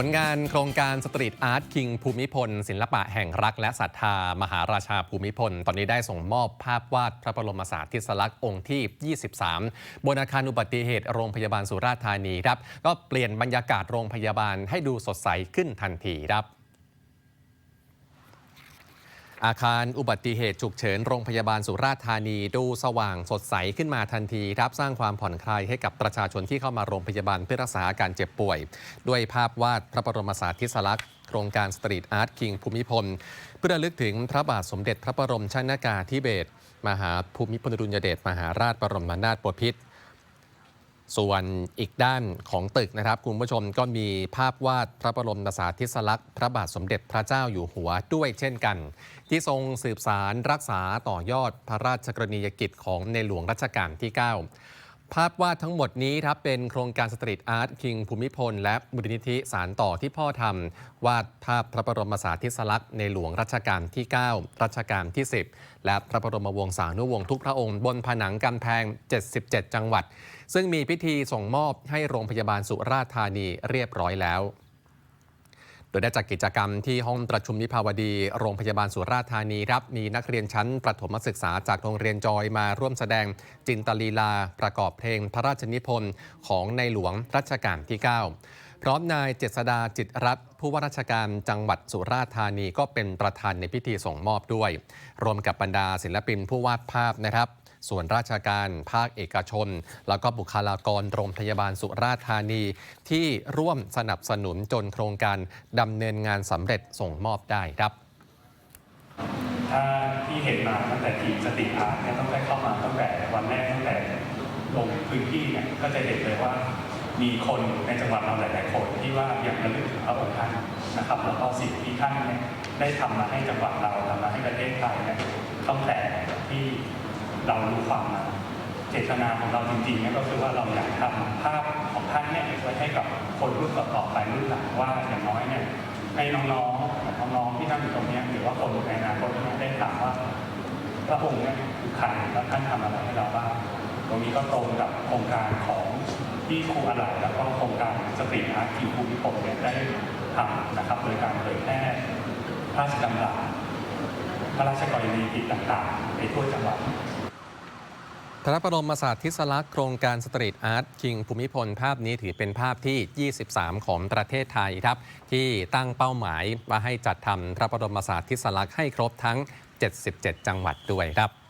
ผลงานโครงการสตรีทอาร์ตคิงภูมิพล ศิลปะแห่งรักและศรัทธามหาราชาภูมิพล ตอนนี้ได้ส่งมอบภาพวาดพระบรมสารีริสลักษณ์องค์ที่ 23 บนอาคารอุบัติเหตุโรงพยาบาลสุราษฎร์ธานีครับ ก็เปลี่ยนบรรยากาศโรงพยาบาลให้ดูสดใสขึ้นทันทีครับ อาคารอุบัติเหตุฉุกเฉินโรงพยาบาลสุราษฎร์ธานีดูสว่างสดใสขึ้นมาทันทีครับสร้างความผ่อนคลายให้กับประชาชนที่เข้ามาโรงพยาบาลเพื่อรักษาอาการเจ็บป่วย ด้วยภาพวาดพระบรมสาธิสลักษณ์โครงการสตรีทอาร์ตคิงภูมิพล เพื่อระลึกถึงพระบาทสมเด็จพระบรมชนากาธิเบศรมหาภูมิพลอดุลยเดชมหาราชบรมนาถบพิตร ส่วนอีกด้านของตึกนะครับ คุณผู้ชมก็มีภาพวาดพระบรมสาธิสลักษณ์พระบาทสมเด็จพระเจ้าอยู่หัวด้วยเช่นกัน ที่ทรงสืบสารรักษาต่อยอดพระราชกรณียกิจของในหลวงรัชกาลที่ 9 ภาพวาดทั้งหมดนี้ครับเป็นโครงการสตรีทอาร์ตคิงภูมิพล และมูลนิธิสารต่อที่พ่อทำวาดภาพพระบรมสารีริสลักษณ์ในหลวงรัชกาลที่ 9 รัชกาลที่ 10 และพระบรมวงศานุวงศ์ทุกพระองค์บนผนังกำแพง 77 จังหวัด ซึ่งมีพิธีส่งมอบให้โรงพยาบาลสุราษฎร์ธานีเรียบร้อยแล้ว ดยได้จัดกกิจกรรมที่ห้องประชุมนิพาวดี โรงพยาบาลสุราษฎร์ธานีครับ มีนักเรียนชั้นประถมศึกษาจากโรงเรียนจอยมาร่วมแสดงจินตลีลา ประกอบเพลงพระราชนิพนธ์ของในหลวงรัชกาลที่ 9 พร้อมนายเจษดาจิตรรัตน์ผู้ว่าราชการจังหวัดสุราษฎร์ธานีก็เป็นประธานในพิธีส่งมอบด้วย รวมกับบรรดาศิลปินผู้วาดภาพนะครับ ส่วนราชการภาคเอกชน แล้วก็บุคลากรโรงพยาบาลสุราษฎร์ธานี ที่ร่วมสนับสนุนจนโครงการดำเนินงานสำเร็จส่งมอบได้ครับถ้าที่เห็นมาตั้งแต่ทีมสติอาร์ตเนี่ยต้งได้เข้ามาตั้งแต่วันแรกตั้งแต่ลงพื้นที่เนี่ยก็จะเห็นเลยว่ามีคนในจังหวัดเราหลาย ๆ คนที่ว่าอยากระลึกถึงพระองค์ท่านนะครับแล้วก็สิ่งที่ท่านเนี่ยได้ทำมาให้จังหวัดเราทำมาให้ประเทศไทยเนี่ยตั้งแต่ที่ เรารู้ความมาเจตนาของเราจริงๆเนี่ยก็คือว่าเราอยากทำภาพของท่านเนี่ยไว้ให้กับคนรุ่นต่อๆไปรุ่นหลังว่าอย่างน้อยเนี่ยให้น้องๆน้องๆที่นั่งอยู่ตรงนี้หรือว่าคนในอนาคตที่ได้ถามว่าพระองค์เนี่ยคือใครและท่านทำอะไรให้เราบ้างตรงนี้ก็ตรงกับโครงการของที่ครูอลายแล้วก็โครงการสตรีอาร์ตคิวภูมิพลเนี่ยได้ทำนะครับโดยการเผยแพร่พระราชดำรัสพระราชกรณียกิจต่างๆ ในทั่วจังหวัด พระบรมาสตร์ทิศลักษณ์โครงการสตรีทอาร์ตคิงภูมิพล ภาพนี้ถือเป็นภาพที่ 23 ของประเทศไทยครับ ที่ตั้งเป้าหมายว่าให้จัดทำพระบรมาสตร์ทิศลักษณ์ให้ครบทั้ง 77 จังหวัดด้วยครับ